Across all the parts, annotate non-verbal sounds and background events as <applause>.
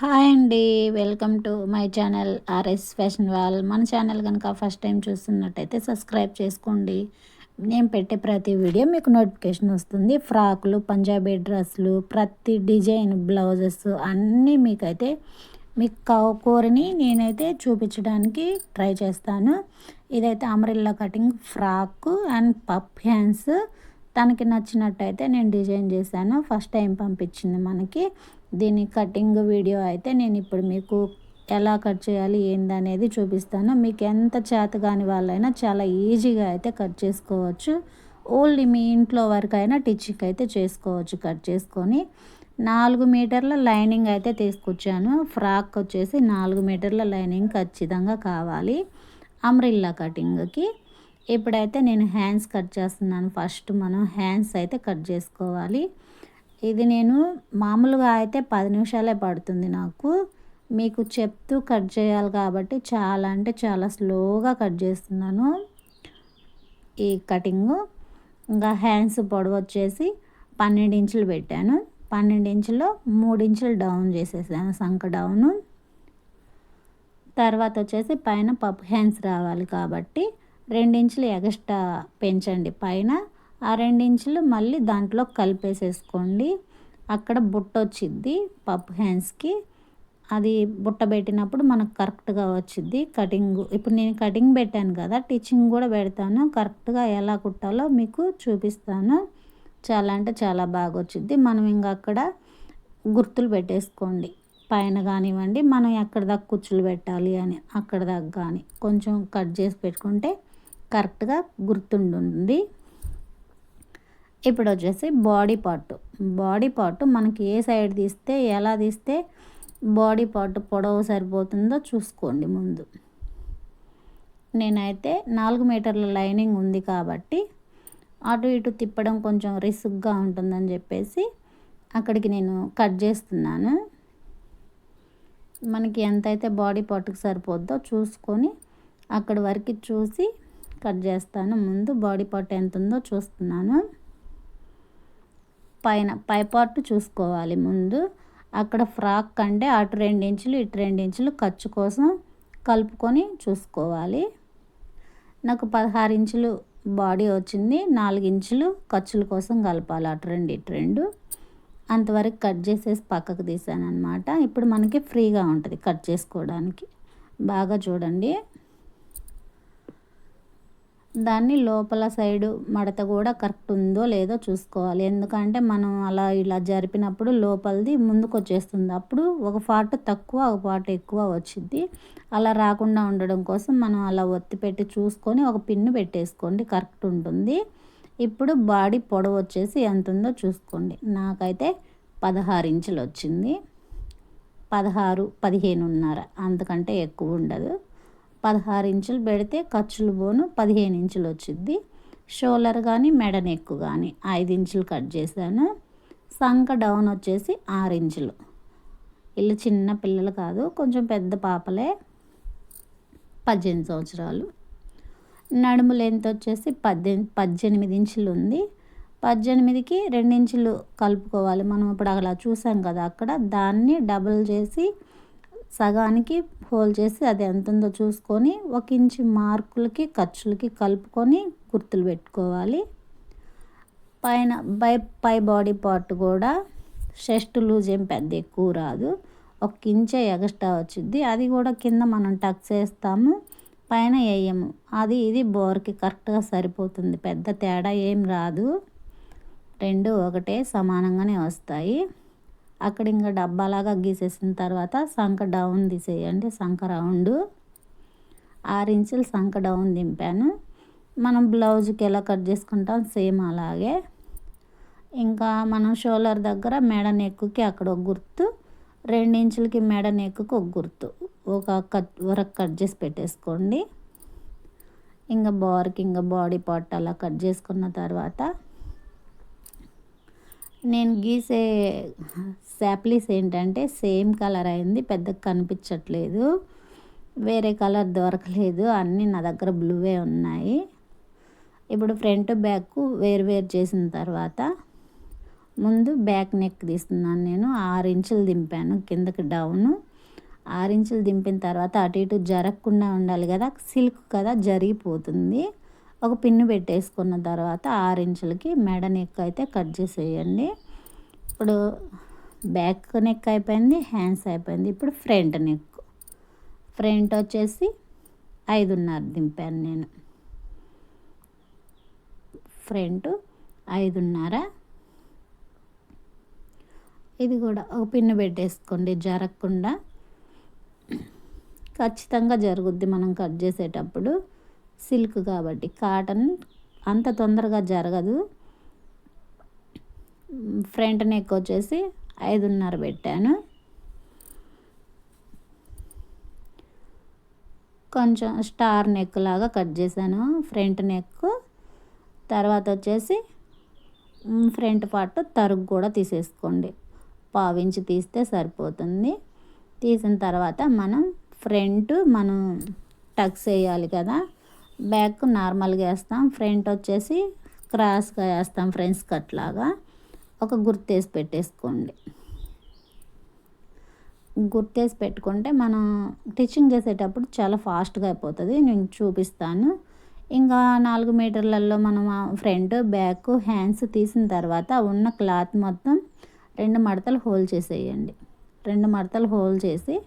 Hi అండి. Welcome to my channel RS fashion wall. మన channel కనుక ఫస్ట్ టైం చూస్తున్నట్టయితే సబ్స్క్రైబ్ చేసుకోండి. నేను పెట్టే ప్రతి వీడియో మీకు నోటిఫికేషన్ వస్తుంది. ఫ్రాకులు పంజాబీ డ్రెస్సులు ప్రతి డిజైన్ బ్లౌజెస్ అన్నీ మీకైతే మీకు కోరిని నేనైతే చూపించడానికి ట్రై చేస్తాను. ఇదైతే umbrella cutting frock and puff hands. తనకి నచ్చినట్టయితే నేను డిజైన్ చేశాను. ఫస్ట్ టైం పంపించింది మనకి. దీని కటింగ్ వీడియో అయితే నేను ఇప్పుడు మీకు ఎలా కట్ చేయాలి ఏందనేది చూపిస్తాను. మీకు ఎంత చేత కాని వాళ్ళైనా చాలా ఈజీగా అయితే కట్ చేసుకోవచ్చు. ఓన్లీ మీ ఇంట్లో వరకు అయినా టిచ్చింగ్ అయితే చేసుకోవచ్చు కట్ చేసుకొని. నాలుగు మీటర్ల లైనింగ్ అయితే తీసుకొచ్చాను. ఫ్రాక్ వచ్చేసి నాలుగు మీటర్ల లైనింగ్ ఖచ్చితంగా కావాలి. అమ్రిల్లా కటింగ్కి. ఇప్పుడైతే నేను హ్యాండ్స్ కట్ చేస్తున్నాను. ఫస్ట్ మనం హ్యాండ్స్ అయితే కట్ చేసుకోవాలి. ఇది నేను మామూలుగా అయితే పది నిమిషాలే పడుతుంది నాకు. మీకు చెప్తూ కట్ చేయాలి కాబట్టి చాలా అంటే చాలా స్లోగా కట్ చేస్తున్నాను. ఈ కటింగు. ఇంకా హ్యాండ్స్ పొడవు వచ్చేసి పన్నెండు ఇంచులు పెట్టాను. పన్నెండు ఇంచులో మూడు ఇంచులు డౌన్ చేసేసాను సంక డౌను. తర్వాత వచ్చేసి పైన పప్పు హ్యాండ్స్ రావాలి కాబట్టి రెండించులు ఎగస్ట్రా పెంచండి. పైన ఆ రెండించులు మళ్ళీ దాంట్లో కలిపేసేసుకోండి. అక్కడ బుట్ట వచ్చిద్ది పప్పు హ్యాండ్స్కి. అది బుట్ట పెట్టినప్పుడు మనకు కరెక్ట్గా వచ్చింది కటింగ్ ఇప్పుడు నేను కటింగ్ పెట్టాను కదా టీచింగ్ కూడా పెడతాను. కరెక్ట్గా ఎలా కుట్టాలో మీకు చూపిస్తాను. చాలా అంటే చాలా బాగా వచ్చింది మనం ఇంకా అక్కడ గుర్తులు పెట్టేసుకోండి. పైన కానివ్వండి మనం ఎక్కడ దాకా కుచ్చులు పెట్టాలి అని అక్కడ దాకా కానీ కొంచెం కట్ చేసి పెట్టుకుంటే కరెక్ట్గా గుర్తుండుంది. ఇప్పుడు వచ్చేసి బాడీ పార్ట్. బాడీ పార్ట్ మనకి ఏ సైడ్ తీస్తే ఎలా తీస్తే బాడీ పార్ట్ పొడవు సరిపోతుందో చూసుకోండి ముందు. నేనైతే నాలుగు మీటర్ల లైనింగ్ ఉంది కాబట్టి అటు ఇటు తిప్పడం కొంచెం రిస్క్గా ఉంటుందని చెప్పేసి అక్కడికి నేను కట్ చేస్తున్నాను. మనకి ఎంతైతే బాడీ పార్ట్కి సరిపోద్దో చూసుకొని అక్కడి వరకు చూసి కట్ చేస్తాను. ముందు బాడీ పార్ట్ ఎంత ఉందో చూస్తున్నాను. పైన పై పార్ట్ చూసుకోవాలి ముందు. అక్కడ ఫ్రాక్ కంటే అటు రెండు ఇంచులు ఇటు రెండు ఇంచులు ఖర్చు కోసం కలుపుకొని చూసుకోవాలి. నాకు పదహారు ఇంచులు బాడీ వచ్చింది నాలుగు ఇంచులు ఖర్చుల కోసం కలపాలి అటు రెండు ఇటు రెండు. అంతవరకు కట్ చేసేసి పక్కకు తీసాను అనమాట ఇప్పుడు మనకి ఫ్రీగా ఉంటుంది కట్ చేసుకోవడానికి. బాగా చూడండి. దాన్ని లోపల సైడు మడత కూడా కరెక్ట్ ఉందో లేదో చూసుకోవాలి. ఎందుకంటే మనం అలా ఇలా జరిపినప్పుడు లోపలిది ముందుకు వచ్చేస్తుంది అప్పుడు ఒక పార్ట్ తక్కువ ఒక పార్ట్ ఎక్కువ వచ్చింది అలా రాకుండా ఉండడం కోసం మనం అలా ఒత్తి పెట్టి చూసుకొని ఒక పిన్ను పెట్టేసుకోండి. కరెక్ట్ ఉంటుంది. ఇప్పుడు బాడీ పొడవు వచ్చేసి ఎంత ఉందో చూసుకోండి. నాకైతే పదహారు ఇంచులు వచ్చింది పదహారు పదిహేనున్నర. అంతకంటే ఎక్కువ ఉండదు. పదహారు ఇంచులు పెడితే ఖర్చులు పోను పదిహేను ఇంచులు వచ్చింది షోల్డర్ కానీ మెడ నెక్కు కానీ ఐదు ఇంచులు కట్ చేశాను. సంక డౌన్ వచ్చేసి ఆరు ఇంచులు. ఇల్లు చిన్న పిల్లలు కాదు కొంచెం పెద్ద పాపలే పద్దెనిమిది సంవత్సరాలు. నడుము లెంత్ వచ్చేసి పద్దెనిమిది పద్దెనిమిది ఇంచులు ఉంది. పద్దెనిమిదికి ఇంచులు కలుపుకోవాలి. మనం ఇప్పుడు అలా చూసాం కదా అక్కడ దాన్ని డబుల్ చేసి సగానికి హోల్ చేసి అది ఎంత ఉందో చూసుకొని ఒక ఇంచు మార్కులకి ఖర్చులకి కలుపుకొని గుర్తులు పెట్టుకోవాలి. పైన బై పై బాడీ పార్ట్ కూడా షెస్ట్ లూజ్ ఏం పెద్ద ఎక్కువ రాదు. ఒక ఇంచే ఎగస్ట్రా వచ్చింది అది కూడా కింద మనం టక్ చేస్తాము. పైన వేయము. అది ఇది బోర్కి కరెక్ట్గా సరిపోతుంది. పెద్ద తేడా ఏం రాదు. రెండు ఒకటే సమానంగానే వస్తాయి. అక్కడ ఇంకా డబ్బాలాగా గీసేసిన తర్వాత సంక డౌన్ తీసేయండి. సంక రౌండ్ ఆరు ఇంచులు సంక డౌన్ దింపాను. మనం బ్లౌజ్కి ఎలా కట్ చేసుకుంటాం సేమ్ అలాగే. ఇంకా మనం షోల్డర్ దగ్గర మెడ నెక్కుకి అక్కడ ఒక గుర్తు రెండు ఇంచులకి మెడ నెక్కుకి ఒక గుర్తు. ఒక కట్ వరకు కట్ చేసి పెట్టేసుకోండి. ఇంకా బార్కి ఇంకా బాడీ పార్ట్ అలా కట్ చేసుకున్న తర్వాత నేను గీసే శాప్లీస్ ఏంటంటే సేమ్ కలర్ అయింది పెద్దగా కనిపించట్లేదు వేరే కలర్ దొరకలేదు అన్నీ నా దగ్గర బ్లూవే ఉన్నాయి. ఇప్పుడు ఫ్రంట్ బ్యాక్ వేరు వేరు చేసిన తర్వాత ముందు బ్యాక్ నెక్ తీస్తున్నాను నేను ఆరు ఇంచులు దింపాను కిందకి డౌన్. ఆరు ఇంచులు దింపిన తర్వాత అటు ఇటు జరగకుండా ఉండాలి కదా సిల్క్ కదా జరిగిపోతుంది. ఒక పిన్ను పెట్టేసుకున్న తర్వాత ఆరు ఇంచులకి మెడ నెక్ అయితే కట్ చేసేయండి. ఇప్పుడు బ్యాక్ నెక్ అయిపోయింది హ్యాండ్స్ అయిపోయింది. ఇప్పుడు ఫ్రంట్ నెక్. ఫ్రంట్ వచ్చేసి ఐదున్నర దింపాను నేను. ఫ్రంట్ ఐదున్నర. ఇది కూడా ఒక పిన్ను పెట్టేసుకోండి జరగకుండా. ఖచ్చితంగా జరుగుద్ది మనం కట్ చేసేటప్పుడు. సిల్క్ కాబట్టి కాటన్ అంత తొందరగా జరగదు. ఫ్రంట్ నెక్ వచ్చేసి ఐదున్నర పెట్టాను. కొంచెం స్టార్ నెక్ లాగా కట్ చేశాను ఫ్రంట్ నెక్. తర్వాత వచ్చేసి ఫ్రంట్ పార్ట్ తరుగు కూడా తీసేసుకోండి. పావించి తీస్తే సరిపోతుంది. తీసిన తర్వాత మనం ఫ్రంట్ మనం టక్స్ వేయాలి కదా బ్యాక్ నార్మల్గా వేస్తాం. ఫ్రంట్ వచ్చేసి క్రాస్గా వేస్తాం ఫ్రెండ్స్ కట్ లాగా. ఒక గుర్తేసి పెట్టేసుకోండి. గుర్తేసి పెట్టుకుంటే మనం స్టిచ్చింగ్ చేసేటప్పుడు చాలా ఫాస్ట్గా అయిపోతుంది. నేను చూపిస్తాను. ఇంకా నాలుగు మీటర్లలో మనం ఫ్రంట్ బ్యాక్ హ్యాండ్స్ తీసిన తర్వాత ఉన్న క్లాత్ మొత్తం రెండు మడతలు హోల్ చేసేయండి. రెండు మడతలు హోల్ చేసి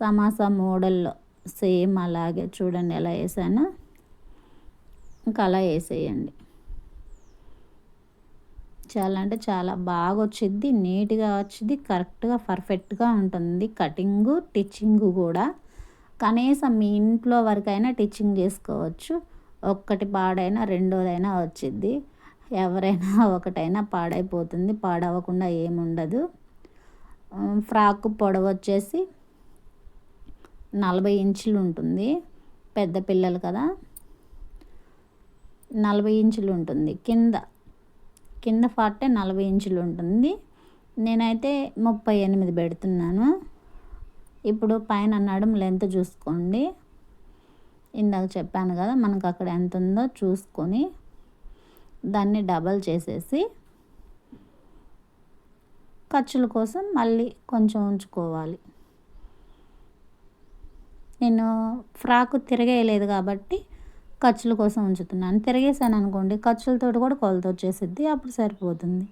సమాసా మోడల్లో సేమ్ అలాగే చూడండి ఎలా వేసాను. ఇంకా అలా వేసేయండి. చాలా అంటే చాలా బాగా వచ్చింది నీట్గా వచ్చింది కరెక్ట్గా పర్ఫెక్ట్గా ఉంటుంది. కటింగు టిచ్చింగు కూడా. కనీసం మీ ఇంట్లో వరకైనా టిచ్చింగ్ చేసుకోవచ్చు. ఒక్కటి పాడైనా రెండోదైనా వచ్చింది ఎవరైనా <laughs> ఒకటైనా పాడైపోతుంది పాడవకుండా ఏముండదు. ఫ్రాక్ పొడవు వచ్చేసి నలభై ఇంచులు ఉంటుంది పెద్ద పిల్లలు కదా. నలభై ఇంచులు ఉంటుంది కింద కింద ఫార్టే నలభై ఇంచులు ఉంటుంది నేనైతే ముప్పై ఎనిమిది పెడుతున్నాను. ఇప్పుడు పైన నడుము లెంత్ చూసుకోండి. ఇందాక చెప్పాను కదా మనకు అక్కడ ఎంత ఉందో చూసుకొని దాన్ని డబల్ చేసేసి ఖర్చుల కోసం మళ్ళీ కొంచెం ఉంచుకోవాలి. నేను ఫ్రాక్ తిరగేయలేదు కాబట్టి ఖర్చుల కోసం ఉంచుతున్నాను. తిరిగేసాను అనుకోండి ఖర్చులతో కూడా కొలత వచ్చేసిద్ది అప్పుడు సరిపోతుంది.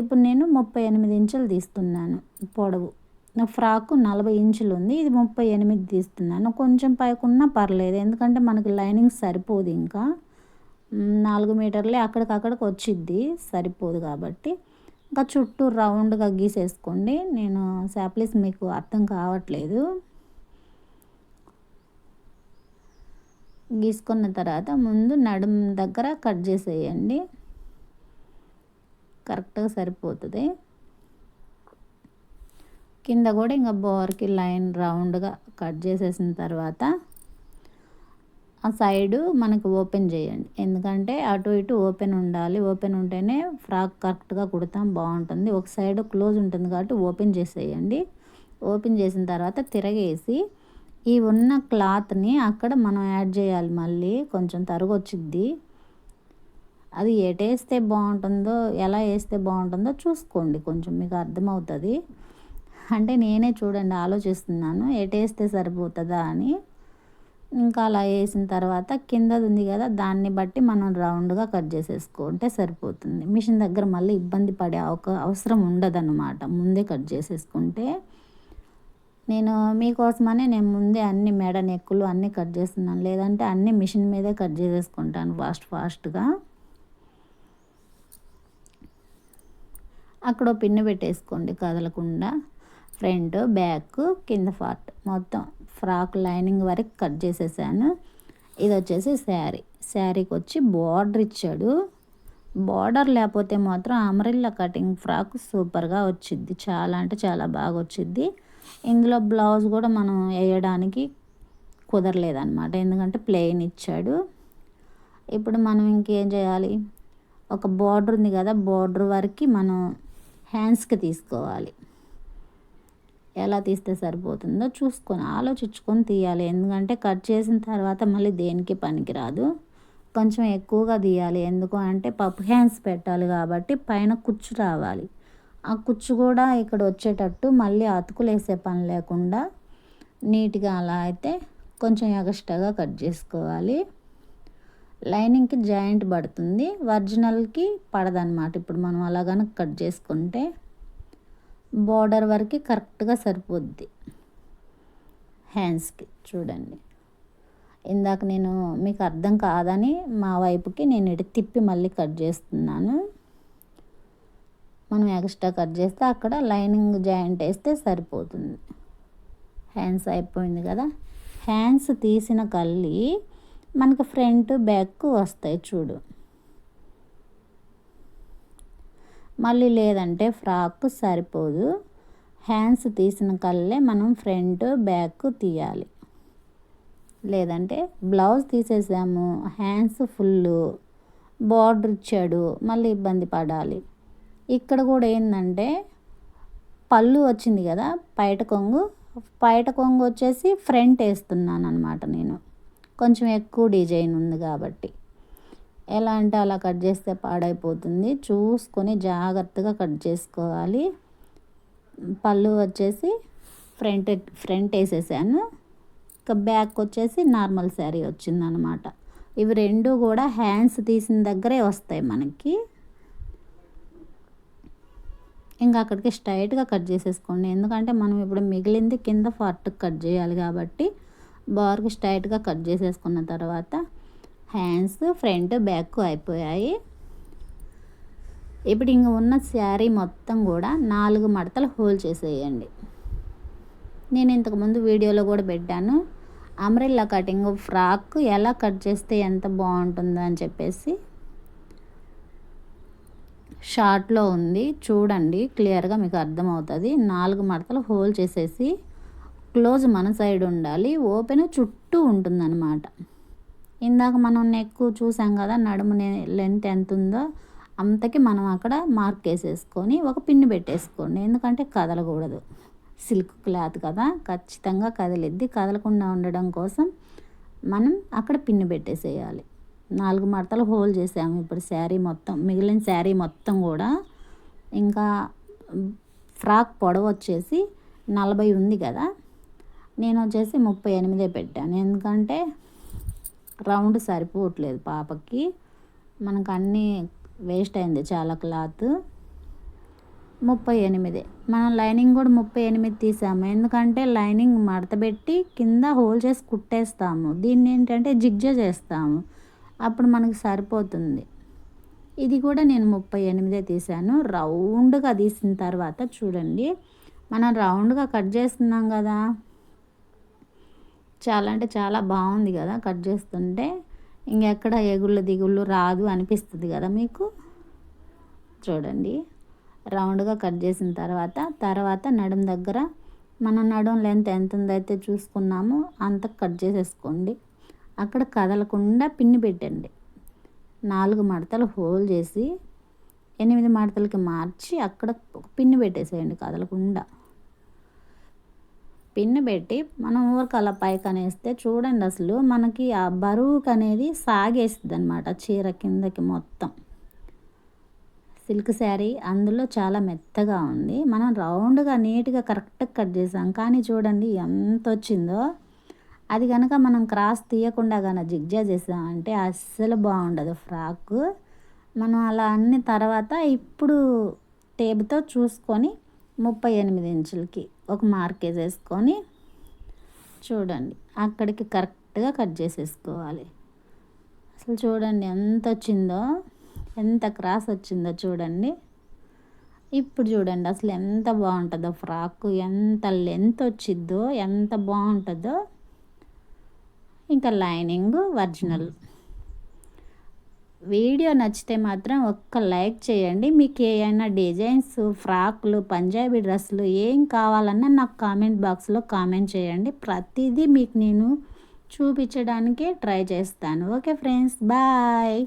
ఇప్పుడు నేను ముప్పై ఎనిమిది ఇంచులు తీస్తున్నాను పొడవు. నా ఫ్రాకు నలభై ఇంచులు ఉంది ఇది ముప్పై ఎనిమిది తీస్తున్నాను. కొంచెం పైకున్నా పర్లేదు ఎందుకంటే మనకి లైనింగ్ సరిపోదు ఇంకా. నాలుగు మీటర్లే అక్కడికక్కడికి వచ్చిద్ది సరిపోదు కాబట్టి. ఇంకా చుట్టూ రౌండ్గా గీసేసుకోండి నేను శాప్లీస్ మీకు అర్థం కావట్లేదు. గీసుకున్న తర్వాత ముందు నడుం దగ్గర కట్ చేసేయండి. కరెక్ట్గా సరిపోతుంది. కింద కూడా ఇంకా బోర్కి లైన్ రౌండ్గా కట్ చేసేసిన తర్వాత ఆ సైడు మనకు ఓపెన్ చేయండి. ఎందుకంటే అటు ఇటు ఓపెన్ ఉండాలి. ఓపెన్ ఉంటేనే ఫ్రాక్ కరెక్ట్గా కుడతాం బాగుంటుంది. ఒక సైడ్ క్లోజ్ ఉంటుంది కాబట్టి ఓపెన్ చేసేయండి. ఓపెన్ చేసిన తర్వాత తిరగేసి ఈ ఉన్న క్లాత్ని అక్కడ మనం యాడ్ చేయాలి మళ్ళీ. కొంచెం తరుగు వచ్చిద్ది అది ఎటేస్తే బాగుంటుందో ఎలా వేస్తే బాగుంటుందో చూసుకోండి. కొంచెం మీకు అర్థమవుతుంది. అంటే నేనే చూడండి ఆలోచిస్తున్నాను. ఎటేస్తే సరిపోతుందా అని. ఇంకా అలా వేసిన తర్వాత కిందది ఉంది కదా దాన్ని బట్టి మనం రౌండ్గా కట్ చేసేసుకుంటే సరిపోతుంది. మిషన్ దగ్గర మళ్ళీ ఇబ్బంది పడే అవసరం ఉండదన్నమాట. ముందే కట్ చేసేసుకుంటే నేను మీకోసమనే నేను ముందే అన్ని మెడ నెక్కులు అన్నీ కట్ చేస్తున్నాను. లేదంటే అన్ని మిషన్ మీదే కట్ చేసేసుకుంటాను ఫాస్ట్ ఫాస్ట్గా. అక్కడ పిన్ను పెట్టేసుకోండి కదలకుండా. ఫ్రంట్ బ్యాక్ కింద పార్ట్. మొత్తం ఫ్రాక్ లైనింగ్ వరకు కట్ చేసేసాను. ఇది వచ్చేసి శారీ. శారీకి వచ్చి బార్డర్ ఇచ్చాడు. బార్డర్ లేకపోతే మాత్రం అమరిల్లా కటింగ్ ఫ్రాక్ సూపర్గా వచ్చిద్ది. చాలా అంటే చాలా బాగా వచ్చిద్ది. ఇందులో బ్లౌజ్ కూడా మనం వేయడానికి కుదరలేదన్నమాట. ఎందుకంటే ప్లెయిన్ ఇచ్చాడు. ఇప్పుడు మనం ఇంకేం చేయాలి? ఒక బార్డర్ ఉంది కదా బార్డర్ వరకు మనం హ్యాండ్స్కి తీసుకోవాలి. ఎలా తీస్తే సరిపోతుందో చూసుకొని ఆలోచించుకొని తీయాలి. ఎందుకంటే కట్ చేసిన తర్వాత మళ్ళీ దేనికి పనికిరాదు. కొంచెం ఎక్కువగా తీయాలి. ఎందుకు అంటే పప్పు హ్యాండ్స్ పెట్టాలి కాబట్టి పైన కుచ్చు రావాలి. ఆ కుచ్చు కూడా ఇక్కడ వచ్చేటట్టు మళ్ళీ అతుకులు వేసే పని లేకుండా నీట్గా అలా అయితే కొంచెం ఎగస్ట్రాగా కట్ చేసుకోవాలి. లైనింగ్కి జాయింట్ పడుతుంది. ఒరిజినల్కి పడదనమాట ఇప్పుడు మనం అలా కనుక కట్ చేసుకుంటే బార్డర్ వరకు కరెక్ట్గా సరిపోద్ది. హ్యాండ్స్కి చూడండి. ఇందాక నేను మీకు అర్థం కాదని మా వైపుకి నేను ఇటు తిప్పి మళ్ళీ కట్ చేస్తున్నాను. మనం ఎక్స్ట్రా కట్ చేస్తే అక్కడ లైనింగ్ జాయింట్ వేస్తే సరిపోతుంది. హ్యాండ్స్ అయిపోయింది కదా? హ్యాండ్స్ తీసిన కళ్ళి మనకి ఫ్రంట్ బ్యాక్ వస్తాయి చూడు. మళ్ళీ లేదంటే ఫ్రాక్ సరిపోదు. హ్యాండ్స్ తీసిన కళ్ళే మనం ఫ్రంట్ బ్యాక్ తీయాలి. లేదంటే బ్లౌజ్ తీసేసాము హ్యాండ్స్ ఫుల్ బార్డర్ ఇచ్చాడు మళ్ళీ ఇబ్బంది పడాలి. ఇక్కడ కూడా ఏంటంటే పళ్ళు వచ్చింది కదా పైట కొంగు. పైట కొంగు వచ్చేసి ఫ్రంట్ వేస్తున్నాను అనమాట నేను. కొంచెం ఎక్కువ డిజైన్ ఉంది కాబట్టి. ఎలా అంటే అలా కట్ చేస్తే పాడైపోతుంది. చూసుకొని జాగ్రత్తగా కట్ చేసుకోవాలి. పళ్ళు వచ్చేసి ఫ్రంట్ ఫ్రంట్ వేసేసాను. ఇంకా బ్యాక్ వచ్చేసి నార్మల్ శారీ వచ్చిందనమాట ఇవి రెండు కూడా హ్యాండ్స్ తీసిన దగ్గరే వస్తాయి మనకి. ఇంకా అక్కడికి స్ట్రైట్గా కట్ చేసేసుకోండి. ఎందుకంటే మనం ఇప్పుడు మిగిలింది కింద ఫార్ట్ కట్ చేయాలి కాబట్టి బార్కి స్ట్రైట్గా కట్ చేసేసుకున్న తర్వాత హ్యాండ్స్ ఫ్రంట్ బ్యాక్ అయిపోయాయి. ఇప్పుడు ఇంక ఉన్న శారీ మొత్తం కూడా నాలుగు మడతలు హోల్ చేసేయండి. నేను ఇంతకుముందు వీడియోలో కూడా పెట్టాను. అమ్రెల్లా కటింగ్ ఫ్రాక్ ఎలా కట్ చేస్తే ఎంత బాగుంటుందో అని చెప్పేసి షార్ట్లో ఉంది. చూడండి క్లియర్గా మీకు అర్థమవుతుంది. నాలుగు మడతలు హోల్ చేసేసి క్లోజ్ మన సైడ్ ఉండాలి. ఓపెన్ చుట్టూ ఉంటుందన్నమాట. ఇందాక మనం నెక్ చూసాం కదా నడుము లెంత్ ఎంత ఉందో అంతకి మనం అక్కడ మార్క్ వేసేసుకొని ఒక పిన్ను పెట్టేసుకోండి. ఎందుకంటే కదలకూడదు. సిల్క్ క్లాత్ కదా ఖచ్చితంగా కదిలిద్ది. కదలకుండా ఉండడం కోసం మనం అక్కడ పిన్ను పెట్టేసేయాలి. నాలుగు మడతలు హోల్ చేసాము. ఇప్పుడు శారీ మొత్తం మిగిలిన శారీ మొత్తం కూడా ఇంకా ఫ్రాక్ పొడవు వచ్చేసి నలభై ఉంది కదా. నేను వచ్చేసి ముప్పై ఎనిమిదే పెట్టాను. ఎందుకంటే రౌండ్ సరిపోవట్లేదు పాపకి. మనకు అన్నీ వేస్ట్ అయింది చాలా క్లాత్. ముప్పై ఎనిమిది. మనం లైనింగ్ కూడా ముప్పై ఎనిమిది తీసాము. ఎందుకంటే లైనింగ్ మడతపెట్టి కింద హోల్ చేసి కుట్టేస్తాము. దీన్ని ఏంటంటే జిగ్జా చేస్తాము. అప్పుడు మనకు సరిపోతుంది. ఇది కూడా నేను ముప్పై ఎనిమిదే తీసాను రౌండ్గా తీసిన తర్వాత చూడండి. మనం రౌండ్గా కట్ చేస్తున్నాం కదా. చాలా అంటే చాలా బాగుంది కదా కట్ చేస్తుంటే. ఇంకెక్కడ ఎగుళ్ళు దిగుళ్ళు రాదు అనిపిస్తుంది కదా మీకు? చూడండి. రౌండ్గా కట్ చేసిన తర్వాత తర్వాత నడుం దగ్గర మన నడుం లెంత్ ఎంత ఉందైతే చూసుకున్నామో అంత కట్ చేసేసుకోండి. అక్కడ కదలకుండా పిన్ని పెట్టండి. నాలుగు మడతలు హోల్ చేసి ఎనిమిది మడతలకి మార్చి అక్కడ పిన్ని పెట్టేసేయండి కదలకుండా. పిన్ను పెట్టి మనం ఊరికి అలా పైకి అనేస్తే చూడండి అసలు మనకి ఆ బరువుకు అనేది సాగేస్తుంది అనమాట చీర కిందకి మొత్తం. సిల్క్ శారీ అందులో చాలా మెత్తగా ఉంది. మనం రౌండ్గా నీట్గా కరెక్ట్గా కట్ చేసాం. కానీ చూడండి ఎంత వచ్చిందో. అది కనుక మనం క్రాస్ తీయకుండా కనుక జిగ్జా చేసామంటే అస్సలు బాగుండదు ఫ్రాక్. మనం అలా అన్ని తర్వాత ఇప్పుడు టేబుతో చూసుకొని ముప్పై ఎనిమిది ఇంచులకి ఒక మార్కేజ్ వేసుకొని చూడండి. అక్కడికి కరెక్ట్గా కట్ చేసేసుకోవాలి. అసలు చూడండి ఎంత వచ్చిందో ఎంత క్రాస్ వచ్చిందో చూడండి. ఇప్పుడు చూడండి అసలు ఎంత బాగుంటుందో ఫ్రాక్ ఎంత లెంత్ వచ్చిద్దో ఎంత బాగుంటుందో. ఇంకా లైనింగ్ ఒరిజినల్. వీడియో నచ్చితే మాత్రం ఒక్క లైక్ చేయండి. మీకు ఏమైనా డిజైన్స్ ఫ్రాక్లు పంజాబీ డ్రెస్సులు ఏం కావాలన్నా నాకు కామెంట్ బాక్స్లో కామెంట్ చేయండి. ప్రతిదీ మీకు నేను చూపించడానికి ట్రై చేస్తాను. Okay friends bye.